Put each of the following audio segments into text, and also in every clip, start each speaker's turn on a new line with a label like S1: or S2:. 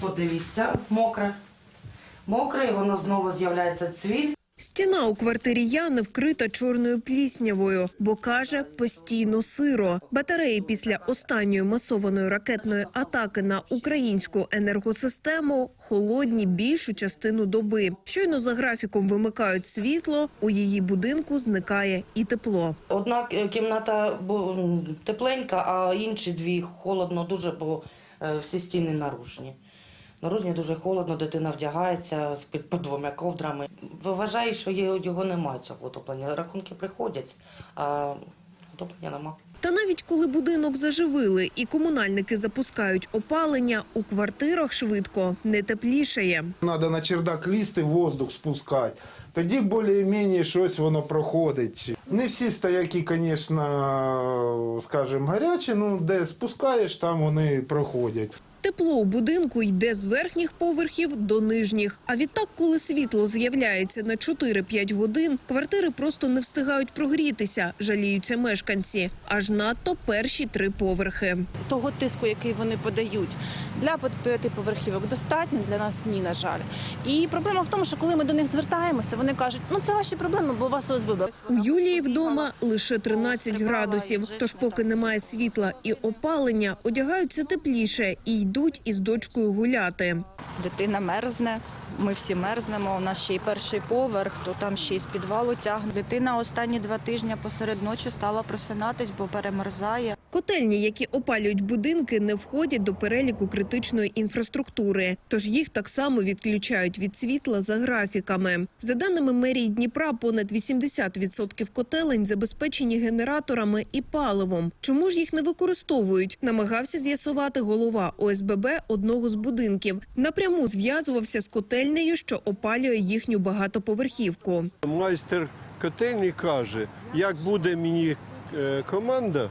S1: Подивіться, мокре. Мокре, і воно знову з'являється цвіль.
S2: Стіна у квартирі Яни вкрита чорною пліснявою, бо каже постійно сиро. Батареї після останньої масованої ракетної атаки на українську енергосистему холодні більшу частину доби. Щойно за графіком вимикають світло. У її будинку зникає і тепло.
S1: Одна кімната тепленька, а інші дві холодно дуже, бо е, всі стіни наружні. Наружні дуже холодно, дитина вдягається, спить під двома ковдрами. Вважаю, що є- його немає цього отоплення. Рахунки приходять, а отоплення нема.
S2: Та навіть коли будинок заживили і комунальники запускають опалення, у квартирах швидко не теплішає.
S3: Надо на чердак лізти, воздух спускати. Тоді більш-менш щось воно проходить. Не всі стояки, звісно, скажімо, гарячі, ну де спускаєш, там вони проходять.
S2: Тепло у будинку йде з верхніх поверхів до нижніх. А відтак, коли світло з'являється на 4-5 годин, квартири просто не встигають прогрітися, жаліються мешканці. Аж надто перші три поверхи.
S4: того тиску, який вони подають для п'ятиповерхівок, достатньо для нас ні, на жаль. І проблема в тому, що коли ми до них звертаємося, вони кажуть, ну це ваші проблеми, бо у вас ОСББ.
S2: У Юлії вдома лише 13 градусів. Тож, поки немає світла і опалення, одягаються тепліше і йдуть із дочкою гуляти.
S5: Дитина мерзне. Ми всі мерзнемо. У нас ще й перший поверх, то там ще й з підвалу тягне. Дитина останні два тижні посеред ночі стала просинатись, бо перемерзає.
S2: Котельні, які опалюють будинки, не входять до переліку критичної інфраструктури, тож їх так само відключають від світла за графіками. За даними мерії Дніпра, понад 80% котелень забезпечені генераторами і паливом. Чому ж їх не використовують? Намагався з'ясувати голова ОСББ одного з будинків. Напряму зв'язувався з котельнею, що опалює їхню багатоповерхівку.
S6: Майстер котельні каже, як буде мені е, команда,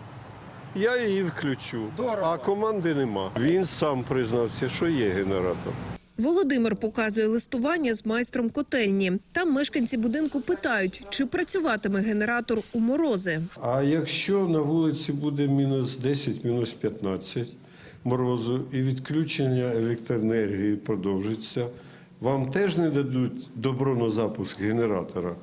S6: я її включу. А команди нема. Він сам признався, що є генератор.
S2: Володимир показує листування з майстром котельні. Там мешканці будинку питають, чи працюватиме генератор у морози.
S6: А якщо на вулиці буде мінус 10, мінус 15 морозу і відключення електроенергії продовжиться, вам теж не дадуть добро на запуск генератора?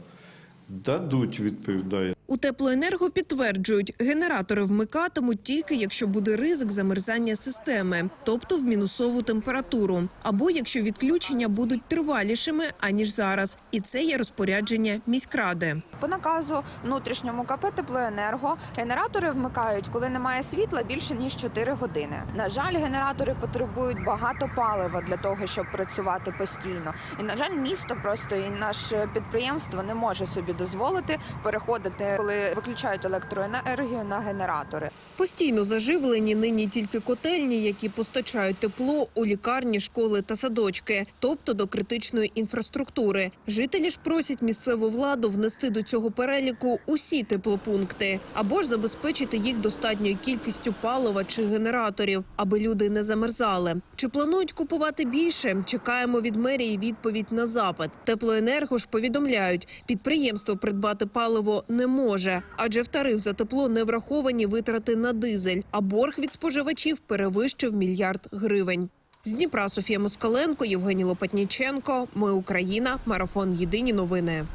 S6: Дадуть, відповідає.
S2: У теплоенерго підтверджують, генератори вмикатимуть тільки якщо буде ризик замерзання системи, тобто в мінусову температуру, або якщо відключення будуть тривалішими аніж зараз. І це є розпорядження міськради.
S7: По наказу внутрішньому КП «Теплоенерго» генератори вмикають, коли немає світла більше ніж 4 години. На жаль, генератори потребують багато палива для того, щоб працювати постійно. І на жаль, місто просто і наше підприємство не може собі дозволити переходити, коли виключають електроенергію на генератори.
S2: Постійно заживлені нині тільки котельні, які постачають тепло у лікарні, школи та садочки, тобто до критичної інфраструктури. Жителі ж просять місцеву владу внести до цього переліку усі теплопункти або ж забезпечити їх достатньою кількістю палива чи генераторів, аби люди не замерзали. Чи планують купувати більше? Чекаємо від мерії відповідь на запит. Теплоенерго ж повідомляють, підприємство придбати паливо не може, адже в тариф за тепло не враховані витрати на дизель, а борг від споживачів перевищив мільярд гривень. З Дніпра Софія Москаленко, Євгеній Лопатніченко. Ми Україна. Марафон Єдині новини.